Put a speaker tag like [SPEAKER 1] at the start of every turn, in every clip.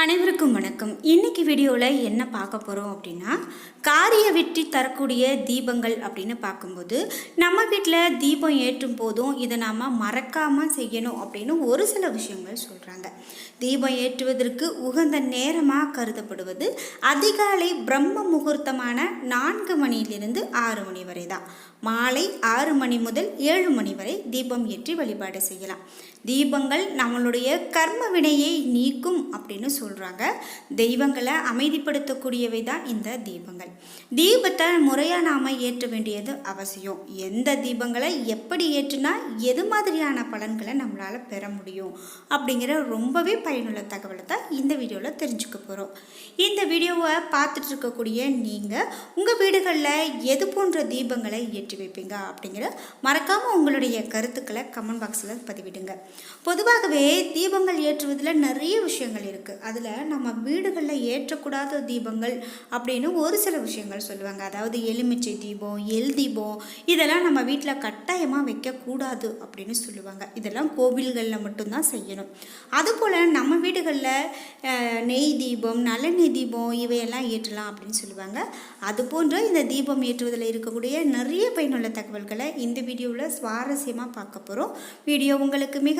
[SPEAKER 1] அனைவருக்கும் வணக்கம். இன்னைக்கு வீடியோவில் என்ன பார்க்க போகிறோம் அப்படின்னா காரிய வெற்றி தரக்கூடிய தீபங்கள் அப்படின்னு பார்க்கும்போது நம்ம வீட்டில் தீபம் ஏற்றும் போதும் இதை நாம் மறக்காமல் செய்யணும் அப்படின்னு ஒரு சில விஷயங்கள் சொல்கிறாங்க தீபம் ஏற்றுவதற்கு உகந்த நேரமாக கருதப்படுவது அதிகாலை பிரம்ம முகூர்த்தமான நான்கு மணியிலிருந்து ஆறு மணி வரை தான் மாலை ஆறு மணி முதல் ஏழு மணி வரை தீபம் ஏற்றி வழிபாடு செய்யலாம். தீபங்கள் நம்மளுடைய கர்ம வினையை நீக்கும் அப்படின்னு சொல்கிறாங்க தெய்வங்களை அமைதிப்படுத்தக்கூடியவை தான் இந்த தீபங்கள். தீபத்தை முறையாக நாம் ஏற்ற வேண்டியது அவசியம். எந்த தீபங்களை எப்படி ஏற்றினா எது மாதிரியான பலன்களை நம்மளால் பெற முடியும் அப்படிங்கிற ரொம்பவே பயனுள்ள தகவலை தான் இந்த வீடியோவில் தெரிஞ்சுக்க போகிறோம் இந்த வீடியோவை பார்த்துட்டு இருக்கக்கூடிய நீங்கள் உங்கள் வீடுகளில் எது போன்ற தீபங்களை ஏற்றி வைப்பீங்க அப்படிங்கிற மறக்காமல் உங்களுடைய கருத்துக்களை கமெண்ட் பாக்ஸில் பதிவிடுங்க. பொதுவாகவே தீபங்கள் ஏற்றுவதில் நிறைய விஷயங்கள் இருக்குது அதில் நம்ம வீடுகளில் ஏற்றக்கூடாத தீபங்கள் அப்படின்னு ஒரு சில விஷயங்கள் சொல்லுவாங்க. அதாவது எலுமிச்சை தீபம் எல் தீபம் இதெல்லாம் நம்ம வீட்டில் கட்டாயமாக வைக்கக்கூடாது அப்படின்னு சொல்லுவாங்க. இதெல்லாம் கோவில்களில் மட்டும்தான் செய்யணும். அதுபோல் நம்ம வீடுகளில் நெய் தீபம் நல்லெண்ணெய் தீபம் இவையெல்லாம் ஏற்றலாம் அப்படின்னு சொல்லுவாங்க. அது போன்ற இந்த தீபம் ஏற்றுவதில் இருக்கக்கூடிய நிறைய பயனுள்ள தகவல்களை இந்த வீடியோவில் சுவாரஸ்யமாக பார்க்க போகிறோம் வீடியோ உங்களுக்கு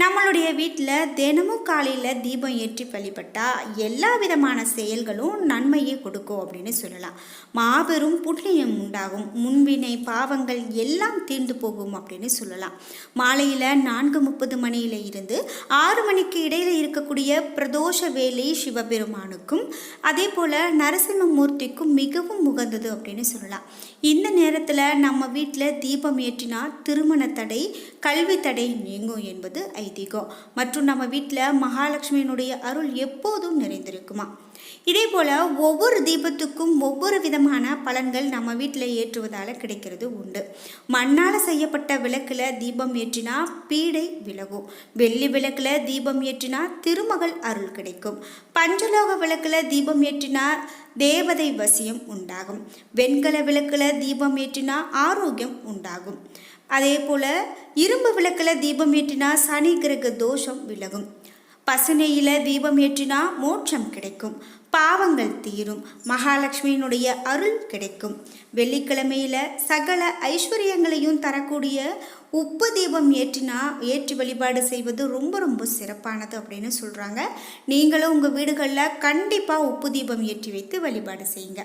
[SPEAKER 1] நம்மளுடைய வீட்டில் தினமும் காலையில் தீபம் ஏற்றி வழிபட்டால் எல்லா விதமான செயல்களும் நன்மையை கொடுக்கும் அப்படின்னு சொல்லலாம். மாபெரும் புண்ணியம் உண்டாகும். முன்வினை பாவங்கள் எல்லாம் தீர்ந்து போகும் அப்படின்னு சொல்லலாம். மாலையில் நான்கு முப்பது மணியில் இருந்து ஆறு மணிக்கு இடையில் இருக்கக்கூடிய பிரதோஷ வேலை சிவபெருமானுக்கும் அதே போல் நரசிம்மமூர்த்திக்கும் மிகவும் உகந்தது அப்படின்னு சொல்லலாம். இந்த நேரத்தில் நம்ம வீட்டில் தீபம் ஏற்றினால் திருமண தடை கல்வி தடை நீங்கும் என்பது ஐதீகம் மற்றும் நம்ம வீட்டில் மகாலட்சுமியினுடைய அருள் எப்போதும் நிறைந்திருக்குமா? இதே போல் ஒவ்வொரு தீபத்துக்கும் ஒவ்வொரு விதமான பலன்கள் நம்ம வீட்டில் ஏற்றுவதால் கிடைக்கிறது உண்டு. மண்ணால் செய்யப்பட்ட விளக்கில் தீபம் ஏற்றினா பீடை விலகும். வெள்ளி விளக்கில் தீபம் ஏற்றினா திருமகள் அருள் கிடைக்கும். பஞ்சலோக விளக்கில் தீபம் ஏற்றினா தேவதை வசியம் உண்டாகும். வெண்கல விளக்கில் தீபம் ஏற்றினா ஆரோக்கியம் உண்டாகும். அதே போல் இரும்பு விளக்கில் தீபம் ஏற்றினா சனி கிரக தோஷம் விலகும். பசுனையில் தீபம் ஏற்றினா மோட்சம் கிடைக்கும். பாவங்கள் தீரும். மகாலட்சுமியினுடைய அருள் கிடைக்கும். வெள்ளிக்கிழமையில் சகல ஐஸ்வர்யங்களையும் தரக்கூடிய உப்பு தீபம் ஏற்றினா ஏற்றி வழிபாடு செய்வது ரொம்ப ரொம்ப சிறப்பானது அப்படின்னு சொல்கிறாங்க நீங்களும் உங்கள் வீடுகளில் கண்டிப்பாக உப்பு தீபம் ஏற்றி வைத்து வழிபாடு செய்யுங்க.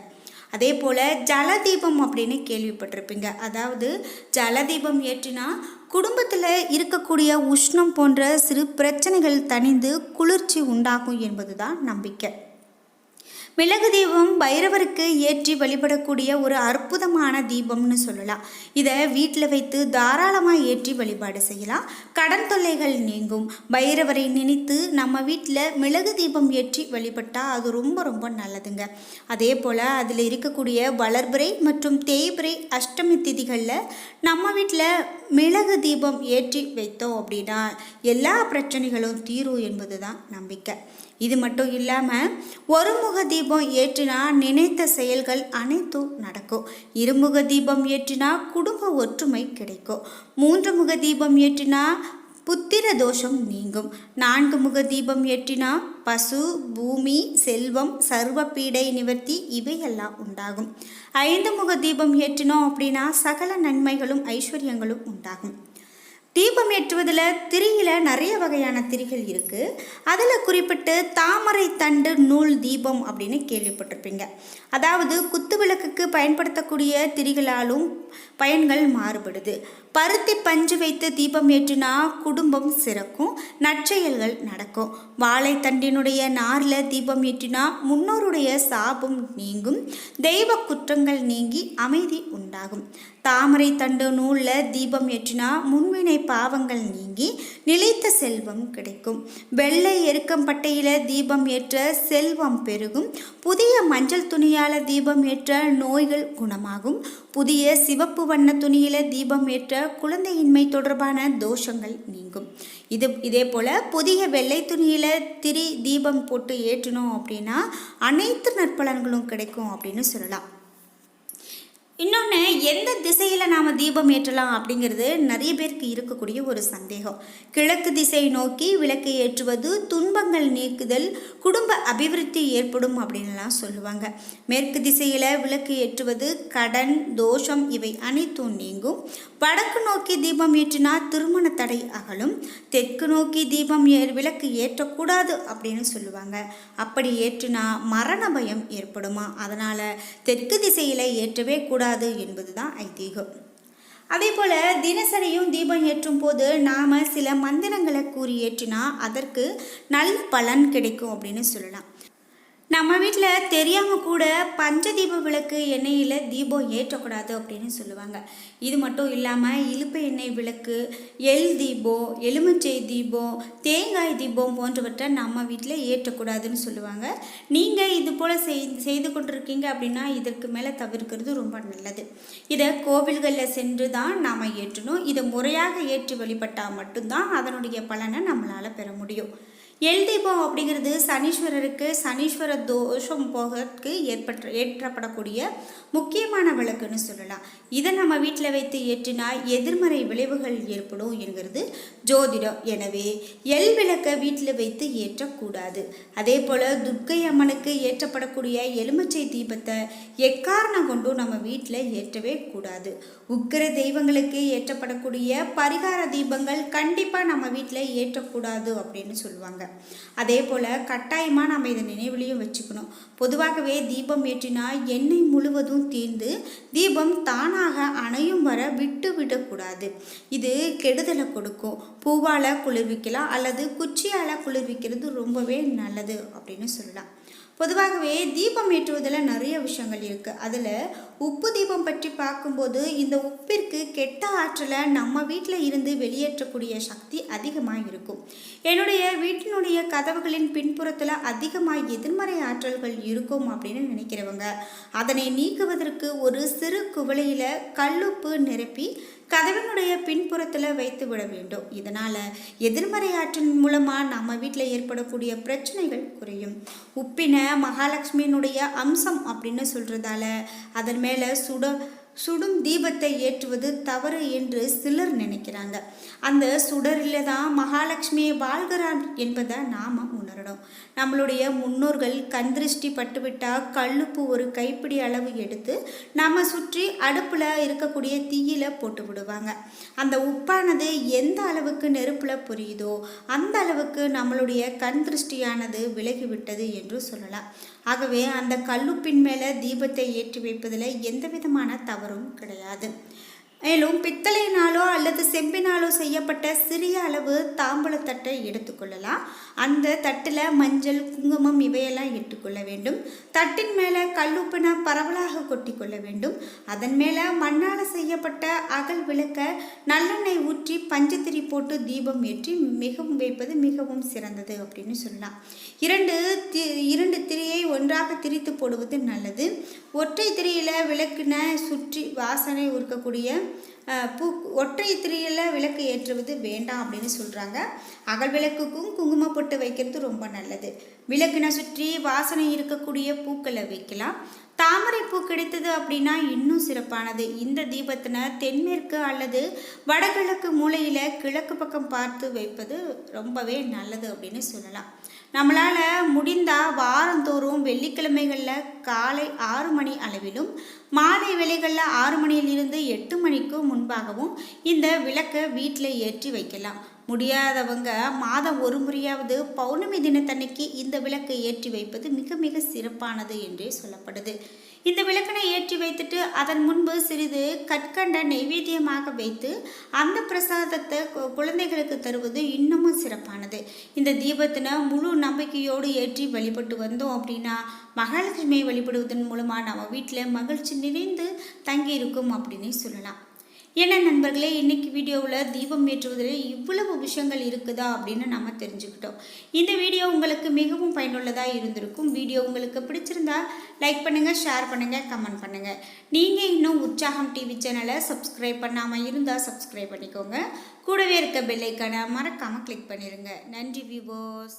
[SPEAKER 1] அதே போல் ஜலதீபம் அப்படின்னு கேள்விப்பட்டிருப்பீங்க. அதாவது ஜலதீபம் ஏற்றினா குடும்பத்தில் இருக்கக்கூடிய உஷ்ணம் போன்ற சிறு பிரச்சனைகள் தணிந்து குளிர்ச்சி உண்டாகும் என்பது தான் நம்பிக்கை. மிளகு தீபம் பைரவருக்கு ஏற்றி வழிபடக்கூடிய ஒரு அற்புதமான தீபம்னு சொல்லலாம். இதை வீட்டில் வைத்து தாராளமாக ஏற்றி வழிபாடு செய்யலாம். கடன் தொல்லைகள் நீங்கும். பைரவரை நினைத்து நம்ம வீட்டில் மிளகு தீபம் ஏற்றி வழிபட்டால் அது ரொம்ப ரொம்ப நல்லதுங்க. அதே போல் அதில் இருக்கக்கூடிய வளர்பிறை மற்றும் தேய்பிறை அஷ்டமி திதிகளில் நம்ம வீட்டில் மிளகு தீபம் ஏற்றி வைத்தோம் அப்படின்னா எல்லா பிரச்சனைகளும் தீரும் என்பது தான் நம்பிக்கை. இது மட்டும் இல்லாமல் ஒருமுக தீபம் ஏற்றினா நினைத்த செயல்கள் அனைத்தும் நடக்கும். இருமுக தீபம் ஏற்றினா குடும்ப ஒற்றுமை கிடைக்கும். மூன்று முக தீபம் ஏற்றினா புத்திர தோஷம் நீங்கும். நான்கு முக தீபம் ஏற்றினா பசு பூமி செல்வம் சர்வ பீடை நிவர்த்தி இவையெல்லாம் உண்டாகும். ஐந்து முக தீபம் ஏற்றினோம் அப்படின்னா சகல நன்மைகளும் ஐஸ்வர்யங்களும் உண்டாகும். தீபம் ஏற்றுவதில் திரியில் நிறைய வகையான திரிகள் இருக்குது அதில் குறிப்பிட்டு தாமரை தண்டு நூல் தீபம் அப்படின்னு கேள்விப்பட்டிருப்பீங்க. அதாவது குத்து விளக்குக்கு பயன்படுத்தக்கூடிய திரிகளாலும் பயன்கள் மாறுபடுது. பருத்தி பஞ்சு வைத்து தீபம் ஏற்றினா குடும்பம் சிறக்கும் நற்செயல்கள் நடக்கும். வாழைத்தண்டினுடைய நாரில் தீபம் ஏற்றினா முன்னோருடைய சாபம் நீங்கும் தெய்வ குற்றங்கள் நீங்கி அமைதி உண்டாகும். தாமரை தண்டு நூலில் தீபம் ஏற்றினா முன்வினை பாவங்கள் நீங்கி நிலைத்த செல்வம் கிடைக்கும். வெள்ளை எருக்கம்பட்டையில் தீபம் ஏற்ற செல்வம் பெருகும். புதிய மஞ்சள் துணியால் தீபம் ஏற்ற நோய்கள் குணமாகும். புதிய சிவப்பு வண்ண துணியில் தீபம் ஏற்ற குழந்தையின்மை தொடர்பான தோஷங்கள் நீங்கும். இது இதே போல் புதிய வெள்ளை துணியில் திரி தீபம் போட்டு ஏற்றினோம் அப்படின்னா அனைத்து நற்பலன்களும் கிடைக்கும் அப்படின்னு சொல்லலாம். இன்னொன்று எந்த திசையில் நாம் தீபம் ஏற்றலாம் அப்படிங்கிறது நிறைய பேருக்கு இருக்கக்கூடிய ஒரு சந்தேகம். கிழக்கு திசை நோக்கி விளக்கு ஏற்றுவது துன்பங்கள் நீக்குதல் குடும்ப அபிவிருத்தி ஏற்படும் அப்படின்லாம் சொல்லுவாங்க. மேற்கு திசையில் விளக்கு ஏற்றுவது கடன் தோஷம் இவை அனைத்தும் நீங்கும். வடக்கு நோக்கி தீபம் ஏற்றினா திருமண தடை அகலும். தெற்கு நோக்கி தீபம் ஏ விளக்கு ஏற்றக்கூடாது அப்படின்னு சொல்லுவாங்க. அப்படி ஏற்றினா மரண பயம் ஏற்படுமா? அதனால் தெற்கு திசையில் ஏற்றவே கூடாது என்பது தான் ஐதீகம். அதே போல் தினசரியும் தீபம் ஏற்றும் போது நாம் சில மந்திரங்களை கூறி ஏற்றினா அதற்கு நல்ல பலன் கிடைக்கும் அப்படின்னு சொல்லலாம். நம்ம வீட்டில் தெரியாமல் கூட பஞ்சதீப விளக்கு எண்ணெயில் தீபம் ஏற்றக்கூடாது அப்படின்னு சொல்லுவாங்க. இது மட்டும் இல்லாமல் இழுப்பு எண்ணெய் விளக்கு எள் தீபம் எலுமிச்சை தீபம் தேங்காய் தீபம் போன்றவற்றை நம்ம வீட்டில் ஏற்றக்கூடாதுன்னு சொல்லுவாங்க. நீங்கள் இது போல் செய் செய்து கொண்டிருக்கீங்க அப்படின்னா இதற்கு மேலே தவிர்க்கிறது ரொம்ப நல்லது. இதை கோவில்களில் சென்று தான் நாம் ஏற்றணும். இதை முறையாக ஏற்றி வழிபட்டால் மட்டும்தான் அதனுடைய பலனை நம்மளால் பெற முடியும். எல் தீபம் அப்படிங்கிறது சனீஸ்வரருக்கு சனீஸ்வர தோஷம் போகிறதுக்கு ஏற்பட்ட ஏற்றப்படக்கூடிய முக்கியமான விளக்குன்னு சொல்லலாம். இதை நம்ம வீட்டில் வைத்து ஏற்றினா எதிர்மறை விளைவுகள் ஏற்படும் என்கிறது ஜோதிடம். எனவே எல் விளக்கை வீட்டில் வைத்து ஏற்றக்கூடாது. அதே போல் துர்க்கை அம்மனுக்கு ஏற்றப்படக்கூடிய எலுமிச்சை தீபத்தை எக்காரணம் கொண்டும் நம்ம வீட்டில் ஏற்றவே கூடாது. உக்கிர தெய்வங்களுக்கு ஏற்றப்படக்கூடிய பரிகார தீபங்கள் கண்டிப்பாக நம்ம வீட்டில் ஏற்றக்கூடாது அப்படின்னு சொல்லுவாங்க. அதே போல் கட்டாயமாக நம்ம இதை நினைவுலையும் வச்சுக்கணும். பொதுவாகவே தீபம் ஏற்றினா எண்ணெய் முழுவதும் தீர்ந்து தீபம் தானாக அணையும் வர விட்டு விடக்கூடாது. இது கெடுதலை கொடுக்கும். பூவால் குளிர்விக்கலாம் அல்லது குச்சியால் குளிர்விக்கிறது ரொம்பவே நல்லது அப்படின்னு சொல்லலாம். பொதுவாகவே தீபம் ஏற்றுவதில் நிறைய விஷயங்கள் இருக்குது அதில் உப்பு தீபம் பற்றி பார்க்கும்போது இந்த உப்பிற்கு கெட்ட ஆற்றலை நம்ம வீட்டில் இருந்து வெளியேற்றக்கூடிய சக்தி அதிகமாக இருக்கும். என்னுடைய வீட்டினுடைய கதவுகளின் பின்புறத்தில் அதிகமாக எதிர்மறை ஆற்றல்கள் இருக்கும் அப்படின்னு நினைக்கிறவங்க அதனை நீக்குவதற்கு ஒரு சிறு குவளையில் கல்லுப்பு நிரப்பி கதவினுடைய பின்புறத்தில் வைத்து விட வேண்டும். இதனால் எதிர்மறை ஆற்றின் மூலமாக நம்ம வீட்டில் ஏற்படக்கூடிய பிரச்சனைகள் குறையும். உப்பின மகாலட்சுமியினுடைய அம்சம் அப்படின்னு சொல்கிறதால அதன் மேலே சுட சுடும் தீபத்தை ஏற்றுவது தவறு என்று சிலர் நினைக்கிறாங்க. அந்த சுடரில் தான் மகாலட்சுமியை வாழ்கிறார் என்பதை நாம் உணரணும். நம்மளுடைய முன்னோர்கள் கண் திருஷ்டி பட்டுவிட்டால் கல்லுப்பு ஒரு கைப்பிடி அளவு எடுத்து நம்ம சுற்றி அடுப்பில் இருக்கக்கூடிய தீயில போட்டு விடுவாங்க. அந்த உப்பானது எந்த அளவுக்கு நெருப்பில் புரியுதோ அந்த அளவுக்கு நம்மளுடைய கண் திருஷ்டியானது விலகிவிட்டது என்று சொல்லலாம். ஆகவே அந்த கல்லுப்பின் மேலே தீபத்தை ஏற்றி வைப்பதில் எந்த விதமான தவறு யாரும் கிடையாது. மேலும் பித்தளையினாலோ அல்லது செம்பினாலோ செய்யப்பட்ட சிறிய அளவு தாம்பூலத்தட்டை எடுத்துக்கொள்ளலாம் அந்த தட்டில் மஞ்சள் குங்குமம் இவையெல்லாம் இட்டுக்கொள்ள வேண்டும். தட்டின் மேலே கல்லுப்புனா பரவலாக கொட்டிக்கொள்ள வேண்டும். அதன் மேலே மண்ணால் செய்யப்பட்ட அகல் விளக்க நல்லெண்ணெய் ஊற்றி பஞ்சத்திரி போட்டு தீபம் ஏற்றி மிகவும் வைப்பது மிகவும் சிறந்தது அப்படின்னு சொல்லலாம். இரண்டு தி இரண்டு திரியை ஒன்றாக திரித்து போடுவது நல்லது. ஒற்றை திரியில் விளக்குன சுற்றி வாசனை இருக்கக்கூடிய பூ ஒற்றை திரியில் விளக்கு ஏற்றுவது வேண்டாம் அப்படின்னு சொல்கிறாங்க அகல் விளக்குக்கும் குங்குமம் போட்டு வைக்கிறது ரொம்ப நல்லது. விளக்கினை சுற்றி வாசனை இருக்கக்கூடிய பூக்களை வைக்கலாம். தாமரை பூ கிடைத்தது அப்படின்னா இன்னும் சிறப்பானது. இந்த தீபத்தினை தென்மேற்கு அல்லது வடகிழக்கு மூலையில் கிழக்கு பக்கம் பார்த்து வைப்பது ரொம்பவே நல்லது அப்படின்னு சொல்லலாம். நம்மளால் முடிந்தால் வாரந்தோறும் வெள்ளிக்கிழமைகளில் காலை ஆறு மணி அளவிலும் மாலை வேலைகளில் ஆறு மணியிலிருந்து எட்டு மணிக்கு முன்பாகவும் இந்த விளக்கை வீட்டில் ஏற்றி வைக்கலாம். முடியாதவங்க மாதம் ஒரு முறையாவது பௌர்ணமி தினத்தன்னைக்கு இந்த விளக்கை ஏற்றி வைப்பது மிக மிக சிறப்பானது என்றே சொல்லப்படுது. இந்த விளக்கனை ஏற்றி வைத்துட்டு அதன் முன்பு சிறிது கற்கண்ட நைவேத்தியமாக வைத்து அந்த பிரசாதத்தை கு- குழந்தைகளுக்கு தருவது இன்னமும் சிறப்பானது. இந்த தீபத்தினை முழு நம்பிக்கையோடு ஏற்றி வழிபட்டு வந்தோம் அப்படின்னா மகாலட்சுமியை வழிபடுவதன் மூலமாக நம்ம வீட்டில் மகிழ்ச்சி நிறைந்து தங்கி இருக்கும் அப்படின்னு சொல்லலாம். என்ன நண்பர்களே இன்றைக்கி வீடியோவில் தீபம் ஏற்றுவதில் இவ்வளவு விஷயங்கள் இருக்குதா அப்படின்னு நம்ம தெரிஞ்சுக்கிட்டோம். இந்த வீடியோ உங்களுக்கு மிகவும் பயனுள்ளதாக இருந்திருக்கும். வீடியோ உங்களுக்கு பிடிச்சிருந்தா லைக் பண்ணுங்கள் ஷேர் பண்ணுங்கள் கமெண்ட் பண்ணுங்கள் நீங்கள் இன்னும் உற்சாகம் டிவி சேனலை சப்ஸ்கிரைப் பண்ணாமல் இருந்தால் சப்ஸ்கிரைப் பண்ணிக்கோங்க. கூடவே இருக்க பெல்லைக்கான மறக்காமல் கிளிக் பண்ணிடுங்க நன்றி விவோஸ்